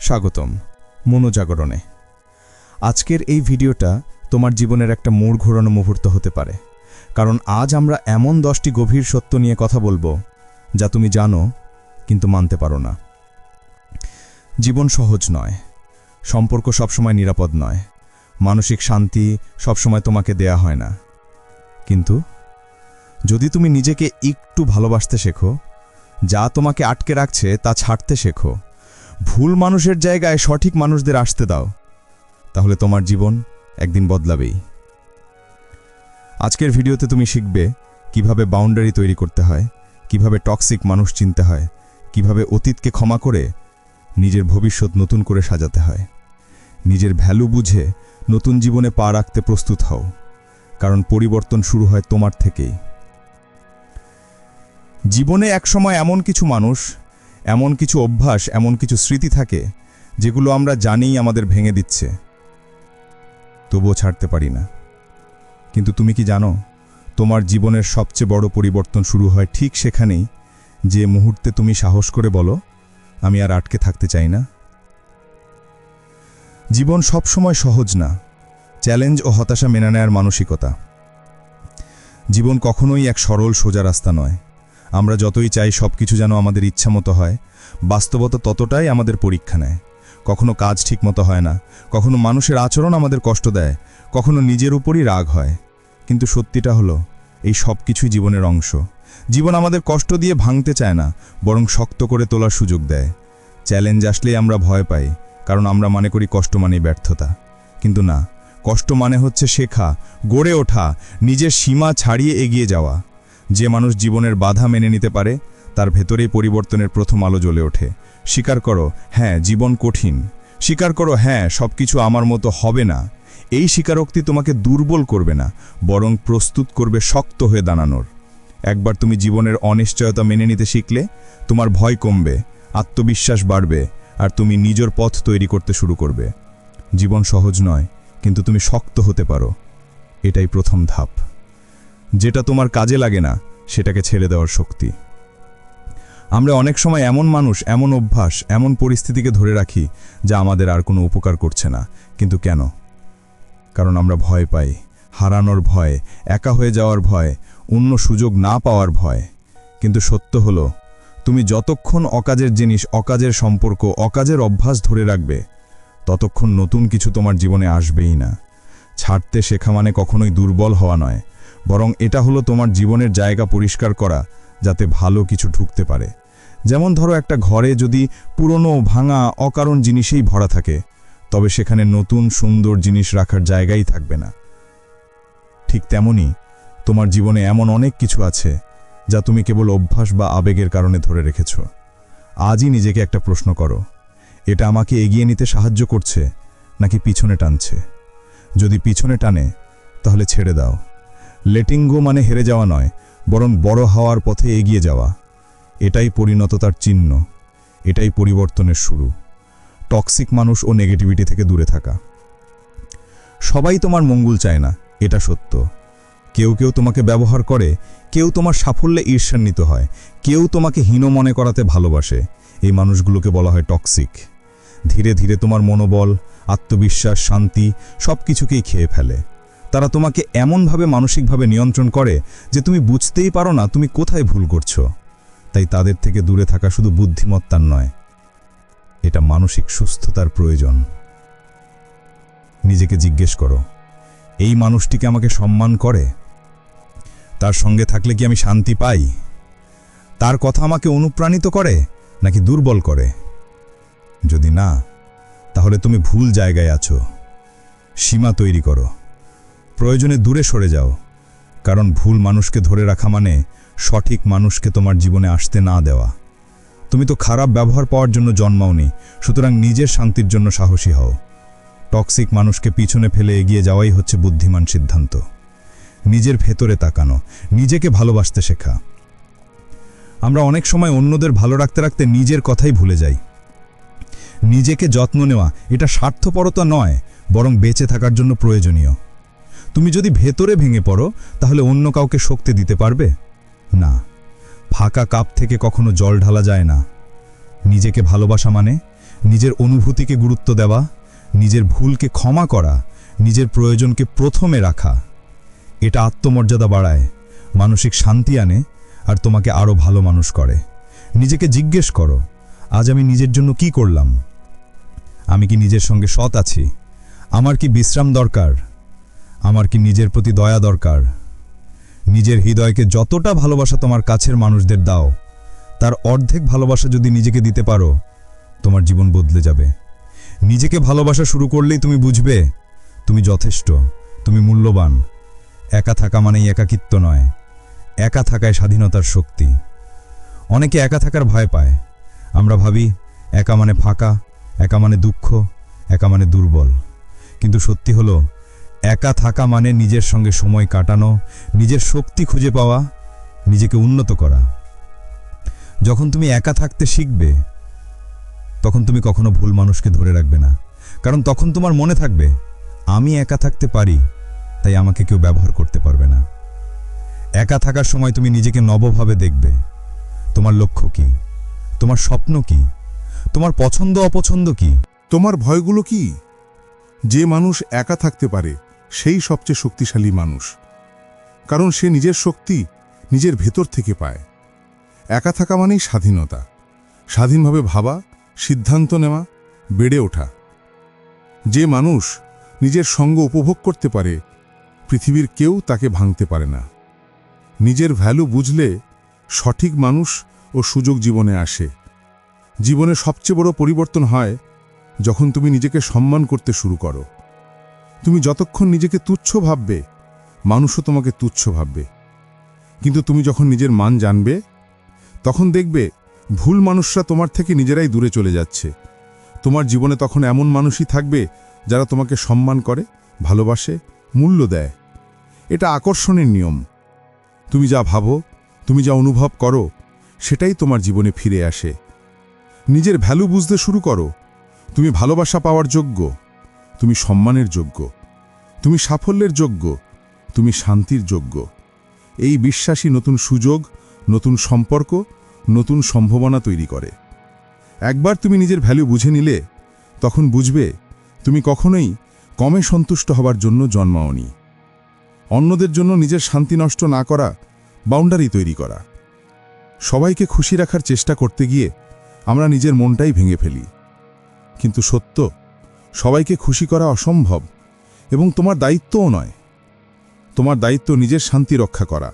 স্বাগতম মনোজাগরণে। আজকের এই ভিডিওটা তোমার জীবনের একটা মোড় ঘোরানো মুহূর্ত হতে পারে। কারণ আজ আমরা এমন দশটি গভীর সত্য নিয়ে কথা বলব যা তুমি জানো, কিন্তু মানতে পারো না। জীবন সহজ নয়, সম্পর্ক সবসময় নিরাপদ নয়, মানসিক শান্তি সবসময় তোমাকে দেয়া হয় না। কিন্তু যদি তুমি নিজেকে একটু ভালোবাসতে শেখো, যা তোমাকে আটকে রাখছে তা ছাড়তে শেখো ভুল মানুষের জায়গায় সঠিক মানুষদের আসতে দাও। তাহলে তোমার জীবন একদিন বদলাবেই। আজকের ভিডিওতে তুমি শিখবে কীভাবে বাউন্ডারি তৈরি করতে হয়, কীভাবে টক্সিক মানুষ চিনতে হয়, কীভাবে অতীতকে ক্ষমা করে নিজের ভবিষ্যৎ নতুন করে সাজাতে হয়। নিজের ভ্যালু বুঝে নতুন জীবনে পা রাখতে প্রস্তুত হও, কারণ পরিবর্তন শুরু হয় তোমার থেকেই। জীবনে একসময় এমন কিছু মানুষ এমন কিছু অভ্যাস, এমন কিছু স্মৃতি থাকে, যেগুলো আমরা জানিই আমাদের ভেঙে দিচ্ছে। তবুও ছাড়তে পারি না। কিন্তু তুমি কি জানো, তোমার জীবনের সবচেয়ে বড় পরিবর্তন শুরু হয় ঠিক সেখানেই, যে মুহূর্তে তুমি সাহস করে বলো, আমি আর আটকে থাকতে চাই না। জীবন সবসময় সহজ না, চ্যালেঞ্জ ও হতাশা মেনে নেয়ার মানসিকতা। জীবন কখনোই এক সরল, সোজা রাস্তা নয়। আমরা যতই চাই সব কিছু যেন আমাদের ইচ্ছা মতো হয়, বাস্তবতা ততটাই আমাদের পরীক্ষা নেয়। কখনো কাজ ঠিক মতো হয় না, কখনো মানুষের আচরণ আমাদের কষ্ট দেয়, কখনো নিজের উপরই রাগ হয়। কিন্তু সত্যিটা হলো, এই সব কিছুই জীবনের অংশ। জীবন আমাদের কষ্ট দিয়ে ভাঙতে চায় না, বরং শক্ত করে তোলার সুযোগ দেয়। চ্যালেঞ্জ আসলেই আমরা ভয় পাই, কারণ আমরা মনে করি কষ্ট মানেই ব্যর্থতা। কিন্তু না, কষ্ট মানে হচ্ছে শেখা, গড়ে ওঠা, নিজের সীমা ছাড়িয়ে এগিয়ে যাওয়া। যে মানুষ জীবনের বাধা মেনে নিতে পারে, তার ভেতরেই পরিবর্তনের প্রথম আলো জ্বলে ওঠে। স্বীকার করো হ্যাঁ জীবন কঠিন। স্বীকার করো হ্যাঁ সব কিছু আমার মতো হবে না। এই স্বীকারোক্তি তোমাকে দুর্বল করবে না, বরং প্রস্তুত করবে শক্ত হয়ে দাঁড়ানোর। একবার তুমি জীবনের অনিশ্চয়তা মেনে নিতে শিখলে, তোমার ভয় কমবে, আত্মবিশ্বাস বাড়বে, আর তুমি নিজের পথ তৈরি করতে শুরু করবে। জীবন সহজ নয়, কিন্তু তুমি শক্ত হতে পারো। এটাই প্রথম ধাপ। যেটা তোমার কাজে লাগে না, সেটাকে ছেড়ে দেওয়ার শক্তি। আমরা অনেক সময় এমন মানুষ, এমন অভ্যাস, এমন পরিস্থিতিকে ধরে রাখি যা আমাদের আর কোনো উপকার করছে না। কিন্তু কেন? কারণ আমরা ভয় পাই, হারানোর ভয়, একা হয়ে যাওয়ার ভয়, অন্য সুযোগ না পাওয়ার ভয়। কিন্তু সত্য হলো, তুমি যতক্ষণ অকাজের জিনিস, অকাজের সম্পর্ক, অকাজের অভ্যাস ধরে রাখবে, ততক্ষণ নতুন কিছু তোমার জীবনে আসবেই না। ছাড়তে শেখা মানে কখনোই দুর্বল হওয়া নয়। বরং এটা হলো তোমার জীবনের জায়গা পরিষ্কার করা, যাতে ভালো কিছু ঢুকতে পারে। যেমন ধরো একটা ঘরে যদি পুরনো ভাঙা অকারণ জিনিসেই ভরা থাকে, তবে সেখানে নতুন সুন্দর জিনিস রাখার জায়গাই থাকবে না। ঠিক তেমনি তোমার জীবনে এমন অনেক কিছু আছে, যা তুমি কেবল অভ্যাস বা আবেগের কারণে ধরে রেখেছ। আজই নিজেকে একটা প্রশ্ন করো, এটা আমাকে এগিয়ে নিতে সাহায্য করছে নাকি পিছনে টানছে? যদি পিছনে টানে, তাহলে ছেড়ে দাও। লেটিং গো মানে হেরে যাওয়া নয়, বরং বড় হওয়ার পথে এগিয়ে যাওয়া। এটাই পরিণততার চিহ্ন, এটাই পরিবর্তনের শুরু। টক্সিক মানুষ ও নেগেটিভিটি থেকে দূরে থাকা। সবাই তোমার মঙ্গল চায় না, এটা সত্য। কেউ কেউ তোমাকে ব্যবহার করে, কেউ তোমার সাফল্যে ঈর্ষান্বিত হয়, কেউ তোমাকে হীন মনে করাতে ভালোবাসে। এই মানুষগুলোকে বলা হয় টক্সিক। ধীরে ধীরে তোমার মনোবল, আত্মবিশ্বাস, শান্তি সব কিছুকেই খেয়ে ফেলে। তারা তোমাকে এমনভাবে মানসিকভাবে নিয়ন্ত্রণ করে যে তুমি বুঝতেই পারো না তুমি কোথায় ভুল করছ। তাই তাদের থেকে দূরে থাকা শুধু বুদ্ধিমত্তার নয়, এটা মানসিক সুস্থতার প্রয়োজন। নিজেকে জিজ্ঞেস করো, এই মানুষটিকে আমাকে সম্মান করে? তার সঙ্গে থাকলে কি আমি শান্তি পাই? তার কথা আমাকে অনুপ্রাণিত করে নাকি দুর্বল করে? যদি না, তাহলে তুমি ভুল জায়গায় আছো, সীমা তৈরি করো। প্রয়োজনে দূরে সরে যাও। কারণ ভুল মানুষকে ধরে রাখা মানে সঠিক মানুষকে তোমার জীবনে আসতে না দেওয়া। তুমি তো খারাপ ব্যবহার পাওয়ার জন্য জন্মাওনি, সুতরাং নিজের শান্তির জন্য সাহসী হও। টক্সিক মানুষকে পিছনে ফেলে এগিয়ে যাওয়াই হচ্ছে বুদ্ধিমান সিদ্ধান্ত। নিজের ভেতরে তাকানো, নিজেকে ভালোবাসতে শেখা। আমরা অনেক সময় অন্যদের ভালো রাখতে রাখতে নিজের কথাই ভুলে যাই। নিজেকে যত্ন নেওয়া এটা স্বার্থপরতা নয়, বরং বেঁচে থাকার জন্য প্রয়োজনীয়। তুমি যদি ভেতরে ভেঙে পড়ো, তাহলে অন্য কাউকে শক্তি দিতে পারবে? না। ফাঁকা কাপ থেকে কখনো জল ঢালা যায় না। নিজেকে ভালোবাসা মানে নিজের অনুভূতিকে গুরুত্ব দেওয়া, নিজের ভুলকে ক্ষমা করা, নিজের প্রয়োজনকে প্রথমে রাখা। এটা আত্মমর্যাদা বাড়ায়, মানসিক শান্তি আনে, আর তোমাকে আরও ভালো মানুষ করে। নিজেকে জিজ্ঞেস করো, আজ আমি নিজের জন্য কি করলাম? আমি কি নিজের সঙ্গে সৎ আছি? আমার কি বিশ্রাম দরকার? আমার কি নিজের প্রতি দয়া দরকার? নিজের হৃদয়কে যতটা ভালোবাসা তোমার কাছের মানুষদের দাও, তার অর্ধেক ভালোবাসা যদি নিজেকে দিতে পারো, তোমার জীবন বদলে যাবে। নিজেকে ভালোবাসা শুরু করলেই তুমি বুঝবে, তুমি যথেষ্ট, তুমি মূল্যবান। একা থাকা মানেই একাকিত্ব নয়, একা থাকায় স্বাধীনতার শক্তি। অনেকে একা থাকার ভয় পায়। আমরা ভাবি, একা মানে ফাঁকা, একা মানে দুঃখ, একা মানে দুর্বল। কিন্তু সত্যি হলো একা থাকা মানে নিজের সঙ্গে সময় কাটানো, নিজের শক্তি খুঁজে পাওয়া, নিজেকে উন্নত করা। যখন তুমি একা থাকতে শিখবে, তখন তুমি কখনো ভুল মানুষকে ধরে রাখবে না। কারণ তখন তোমার মনে থাকবে, আমি একা থাকতে পারি, তাই আমাকে কেউ ব্যবহার করতে পারবে না। একা থাকার সময় তুমি নিজেকে নবভাবে দেখবে। তোমার লক্ষ্য কি? তোমার স্বপ্ন কি? তোমার পছন্দ অপছন্দ কি? তোমার ভয়গুলো কি? যে মানুষ একা থাকতে পারে সেই সবচেয়ে শক্তিশালী মানুষ। কারণ সে নিজের শক্তি নিজের ভেতর থেকে পায়। একা থাকা মানেই স্বাধীনতা। স্বাধীনভাবে ভাবা, সিদ্ধান্ত নেওয়া, বেড়ে ওঠা। যে মানুষ নিজের সঙ্গ উপভোগ করতে পারে, পৃথিবীর কেউ তাকে ভাঙতে পারে না। নিজের ভ্যালু বুঝলে সঠিক মানুষ ও সুযোগ জীবনে আসে। জীবনে সবচেয়ে বড় পরিবর্তন হয় যখন তুমি নিজেকে সম্মান করতে শুরু করো। তুমি যতক্ষণ নিজেকে তুচ্ছ ভাববে, মানুষও তোমাকে তুচ্ছ ভাববে। কিন্তু তুমি যখন নিজের মান জানবে, তখন দেখবে ভুল মানুষরা তোমার থেকে নিজেরাই দূরে চলে যাচ্ছে। তোমার জীবনে তখন এমন মানুষই থাকবে যারা তোমাকে সম্মান করে, ভালোবাসে, মূল্য দেয়। এটা আকর্ষণের নিয়ম। তুমি যা ভাবো, তুমি যা অনুভব করো, সেটাই তোমার জীবনে ফিরে আসে। নিজের ভ্যালু বুঝতে শুরু করো। তুমি ভালোবাসা পাওয়ার যোগ্য। তুমি সম্মানের যোগ্য। তুমি সাফল্যের যোগ্য। তুমি শান্তির যোগ্য। এই বিশ্বাসী নতুন সুযোগ, নতুন সম্পর্ক, নতুন সম্ভাবনা তৈরি করে। একবার তুমি নিজের ভ্যালু বুঝে নিলে, তখন বুঝবে তুমি কখনোই কমে সন্তুষ্ট হবার জন্য জন্মাওনি অন্যদের জন্য নিজের শান্তি নষ্ট না করা, বাউন্ডারি তৈরি করা। সবাইকে খুশি রাখার চেষ্টা করতে গিয়ে আমরা নিজের মনটাই ভেঙে ফেলি। কিন্তু সত্য সবাইকে খুশি করা অসম্ভব, এবং তোমার দায়িত্বও নয়। তোমার দায়িত্ব নিজের শান্তি রক্ষা করা,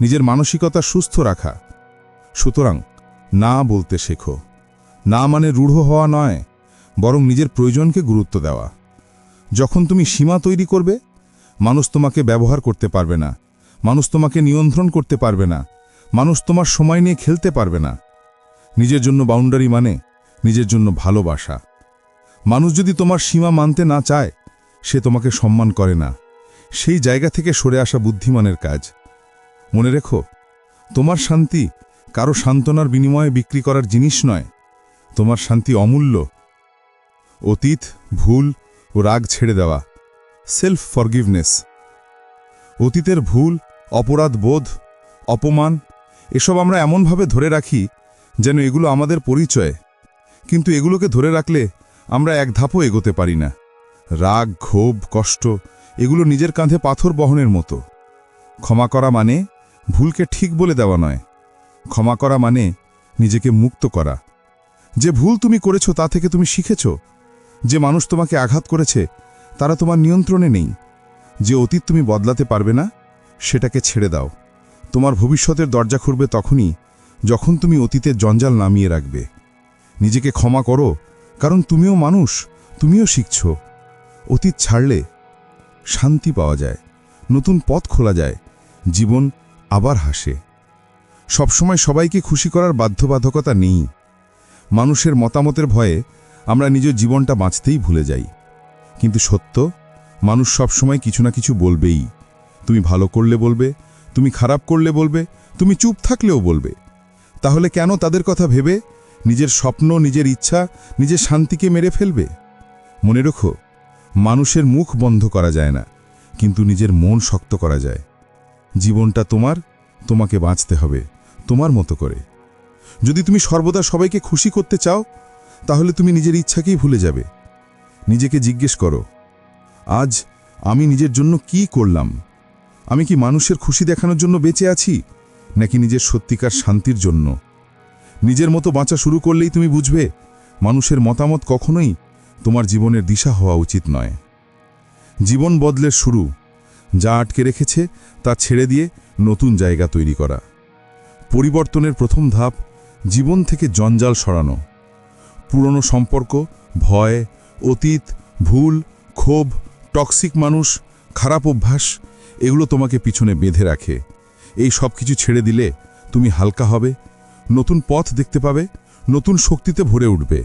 নিজের মানসিকতা সুস্থ রাখা। সুতরাং না বলতে শেখো, না মানে রূঢ় হওয়া নয়, বরং নিজের প্রয়োজনকে গুরুত্ব দেওয়া। যখন তুমি সীমা তৈরি করবে, মানুষ তোমাকে ব্যবহার করতে পারবে না, মানুষ তোমাকে নিয়ন্ত্রণ করতে পারবে না, মানুষ তোমার সময় নিয়ে খেলতে পারবে না। নিজের জন্য বাউন্ডারি মানে নিজের জন্য ভালোবাসা। মানুষ যদি তোমার সীমা মানতে না চায়, সে তোমাকে সম্মান করে না। সেই জায়গা থেকে সরে আসা বুদ্ধিমানের কাজ। মনে রেখো, তোমার শান্তি কারও সান্ত্বনার বিনিময়ে বিক্রি করার জিনিস নয়। তোমার শান্তি অমূল্য। অতীত, ভুল ও রাগ ছেড়ে দেওয়া। সেলফ ফরগিভনেস অতীতের ভুল, অপরাধ বোধ, অপমান, এসব আমরা এমনভাবে ধরে রাখি যেন এগুলো আমাদের পরিচয়। কিন্তু এগুলোকে ধরে রাখলে আমরা এক ধাপও এগোতে পারি না। রাগ, ক্ষোভ, কষ্ট, এগুলো নিজের কাঁধে পাথর বহনের মতো। ক্ষমা করা মানে ভুলকে ঠিক বলে দেওয়া নয়। ক্ষমা করা মানে নিজেকে মুক্ত করা। যে ভুল তুমি করেছ তা থেকে তুমি শিখেছ। যে মানুষ তোমাকে আঘাত করেছে, তারা তোমার নিয়ন্ত্রণে নেই। যে অতীত তুমি বদলাতে পারবে না, সেটাকে ছেড়ে দাও। তোমার ভবিষ্যতের দরজা খুলবে তখনই, যখন তুমি অতীতের জঞ্জাল নামিয়ে রাখবে। নিজেকে ক্ষমা করো কারণ তুমিও মানুষ, তুমিও শিখছ। অতীত ছাড়লে শান্তি পাওয়া যায়, নতুন পথ খোলা যায়, জীবন আবার হাসে। সবসময় সবাইকে খুশি করার বাধ্যবাধকতা নেই। মানুষের মতামতের ভয়ে আমরা নিজের জীবনটা বাঁচতেই ভুলে যাই। কিন্তু সত্য, মানুষ সবসময় কিছু না কিছু বলবেই। তুমি ভালো করলে বলবে, তুমি খারাপ করলে বলবে, তুমি চুপ থাকলেও বলবে। তাহলে কেন তাদের কথা ভেবে নিজের স্বপ্ন, নিজের ইচ্ছা, নিজের শান্তিকে মেরে ফেলবে? মনে রেখো, মানুষের মুখ বন্ধ করা যায় না, কিন্তু নিজের মন শক্ত করা যায়। জীবনটা তোমার, তোমাকে বাঁচতে হবে, তোমার মতো করে। যদি তুমি সর্বদা সবাইকে খুশি করতে চাও, তাহলে তুমি নিজের ইচ্ছাকেই ভুলে যাবে। নিজেকে জিজ্ঞেস করো, আজ আমি নিজের জন্য কি করলাম? আমি কি মানুষের খুশি দেখানোর জন্য বেঁচে আছি? নাকি নিজের সত্যিকার শান্তির জন্য? নিজের মতো বাঁচা শুরু করলেই তুমি বুঝবে, মানুষের মতামত কখনোই তোমার জীবনের দিশা হওয়া উচিত নয়। জীবন বদলের শুরু, যা আটকে রেখেছে তা ছেড়ে দিয়ে নতুন জায়গা তৈরি করা। পরিবর্তনের প্রথম ধাপ, জীবন থেকে জঞ্জাল সরানো। পুরনো সম্পর্ক, ভয়, অতীত, ভুল, ক্ষোভ, টক্সিক মানুষ, খারাপ অভ্যাস, এগুলো তোমাকে পিছনে বেঁধে রাখে। এই সব কিছু ছেড়ে দিলে তুমি হালকা হবে নতুন পথ দেখতে পাবে, নতুন শক্তিতে ভরে উঠবে।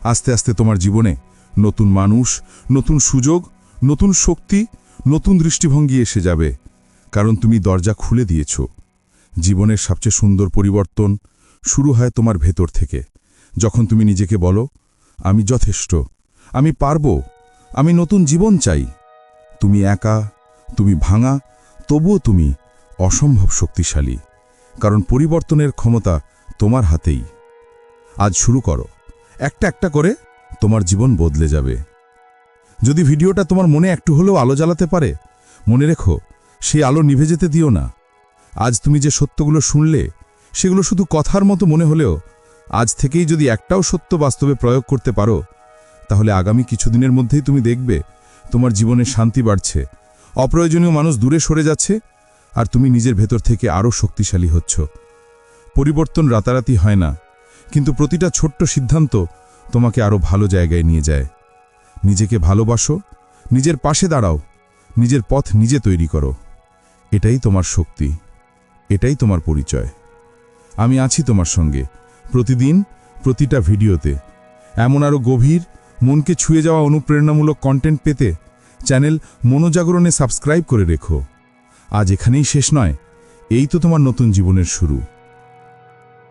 আস্তে আস্তে তোমার জীবনে নতুন মানুষ, নতুন সুযোগ, নতুন শক্তি, নতুন দৃষ্টিভঙ্গি এসে যাবে, কারণ তুমি দরজা খুলে দিয়েছ। জীবনের সবচেয়ে সুন্দর পরিবর্তন শুরু হয় তোমার ভেতর থেকে। যখন তুমি নিজেকে বলো, আমি যথেষ্ট, আমি পারব, আমি নতুন জীবন চাই। তুমি একা, তুমি ভাঙা, তবুও তুমি অসম্ভব শক্তিশালী। কারণ পরিবর্তনের ক্ষমতা তোমার হাতেই। আজ শুরু করো। একটা একটা করে তোমার জীবন বদলে যাবে। যদি ভিডিওটা তোমার মনে একটু হলেও আলো জ্বালাতে পারে, মনে রেখো সেই আলো নিভে যেতে দিও না। আজ তুমি যে সত্যগুলো শুনলে, সেগুলো শুধু কথার মতো মনে হলেও আজ থেকেই যদি একটাও সত্য বাস্তবে প্রয়োগ করতে পারো, তাহলে আগামী কিছুদিনের মধ্যেই তুমি দেখবে তোমার জীবনে শান্তি বাড়ছে। অপ্রয়োজনীয় মানুষ দূরে সরে যাচ্ছে, আর তুমি নিজের ভেতর থেকে আরও শক্তিশালী হচ্ছ। পরিবর্তন রাতারাতি হয় না, কিন্তু প্রতিটা ছোট্ট সিদ্ধান্ত তোমাকে আরও ভালো জায়গায় নিয়ে যায়। নিজেকে ভালোবাসো, নিজের পাশে দাঁড়াও, নিজের পথ নিজে তৈরি করো। এটাই তোমার শক্তি, এটাই তোমার পরিচয়। আমি আছি তোমার সঙ্গে, প্রতিদিন, প্রতিটা ভিডিওতে। এমন আরও গভীর, মনকে ছুঁয়ে যাওয়া অনুপ্রেরণামূলক কন্টেন্ট পেতে চ্যানেল মনোজাগরণে সাবস্ক্রাইব করে রেখো। আজ এখানেই শেষ নয়, এই তো তোমার নতুন জীবনের শুরু।